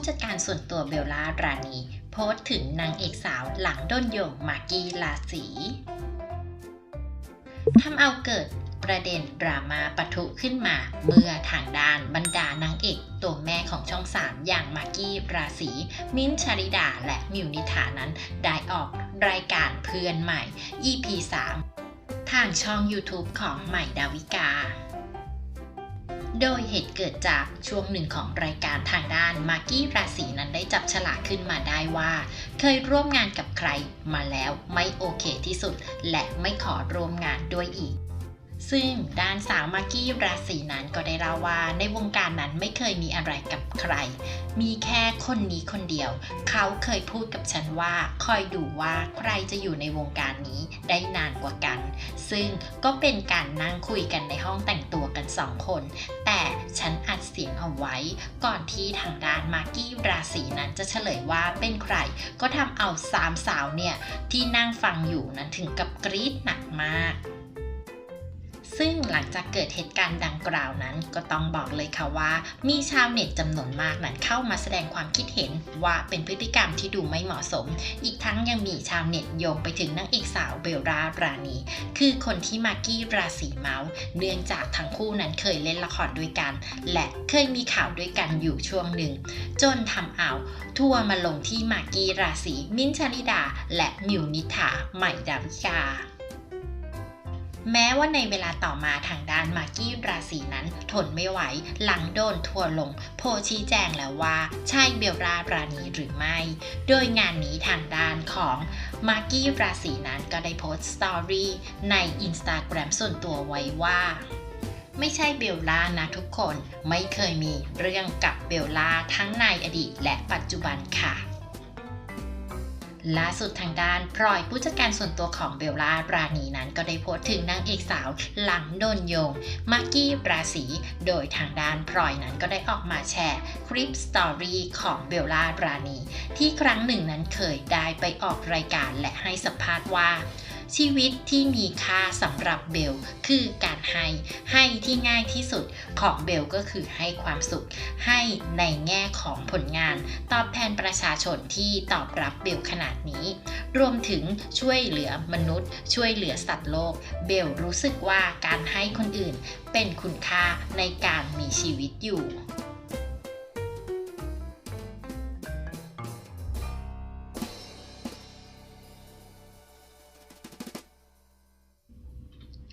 ผู้จัดการส่วนตัวเบลล่ารานี โพสต์ถึงนางเอกสาวหลังด้นโยงมากกี้ลาสีทำเอาเกิดประเด็นดราม่าปะทุขึ้นมาเมื่อทางด้านบรรดานางเอกตัวแม่ของช่อง3อย่างมากกี้ราศีมิ้นชาริดาและมิวนิธานั้นได้ออกรายการเพื่อนใหม่ EP 3 ทางช่อง YouTube ของใหม่ดาวิกา โดยเหตุเกิดจากช่วงหนึ่งของรายการทางด้านมากกี้ราศีนั้นได้จับฉลากขึ้นมาได้ว่า เคยร่วมงานกับใครมาแล้วไม่โอเคที่สุด และไม่ขอร่วมงานด้วยอีก ซึ่งด้านสาวมากกี้ราศีนั้นก็ได้เล่าว่าในวงการนั้นไม่เคยมีอะไรกับใคร มีแค่คนนี้คนเดียว เขาเคยพูดกับฉันว่า คอยดูว่าใครจะอยู่ในวงการนี้ได้นานกว่ากัน ซึ่งก็เป็นการนั่งคุยกันในห้องแต่งตัวกันสองคน แต่ฉันอัดเสียงเอาไว้ ก่อนที่ทางด้านมากกี้ราศีนั้นจะเฉลยว่าเป็นใคร ก็ทำเอาสามสาวเนี่ยที่นั่งฟังอยู่นั้นถึงกับกรี๊ดหนักมาก ซึ่งหลังจากเกิดเหตุการณ์ดังกล่าวนั้น ก็ต้องบอกเลยค่ะว่า มีชาวเน็ตจำนวนมากนั้นเข้ามาแสดงความคิดเห็นว่าเป็นพฤติกรรมที่ดูไม่เหมาะสม อีกทั้งยังมีชาวเน็ตโยงไปถึงนางเอกสาวเบลล่ารานีคือคนที่มากกี้ราศีเมาส์เนื่องจากทั้งคู่นั้นเคยเล่นละครด้วยกัน และเคยมีข่าวด้วยกันอยู่ช่วงหนึ่ง จนทำเอาทัวร์มาลงที่มากกี้ราศีมิ้นท์ชาลิดา และมิวนิธาใหม่ดาวิกา แม้ว่าในเวลาต่อมาทางด้านมากกี้ราศีนั้น ทนไม่ไหว หลังโดนทัวลง โพชี้แจงแล้วว่า ใช่เบลล่ารานีหรือไม่ โดยงานนี้ทางด้านของมากกี้ราศีนั้นก็ได้โพสต์สตอรี่ในอินสตาแกรมส่วนตัวไว้ว่าไม่ใช่เบลล่านะทุกคน ไม่เคยมีเรื่องกับเบลล่าทั้งในอดีตและปัจจุบันค่ะ ล่าสุดทางด้านพลอยผู้จัดการส่วนตัวของเบลล่ารานีนั้นก็ได้โพสต์ถึงนางเอกสาวหลังโดนโยงมากกี้ราศีโดยทางด้านพลอยนั้นก็ได้ออกมาแชร์คลิปสตอรี่ของเบลล่ารานีที่ครั้งหนึ่งนั้นเคยได้ไปออกรายการและให้สัมภาษณ์ว่า ชีวิตที่มีค่าสำหรับเบลคือการให้ให้ที่ง่ายที่สุดของเบลก็คือให้ความสุข ให้ในแง่ของผลงาน ตอบแทนประชาชนที่ตอบรับเบลขนาดนี้ รวมถึงช่วยเหลือมนุษย์ ช่วยเหลือสัตว์โลก เบลรู้สึกว่าการให้คนอื่นเป็นคุณค่าในการมีชีวิตอยู่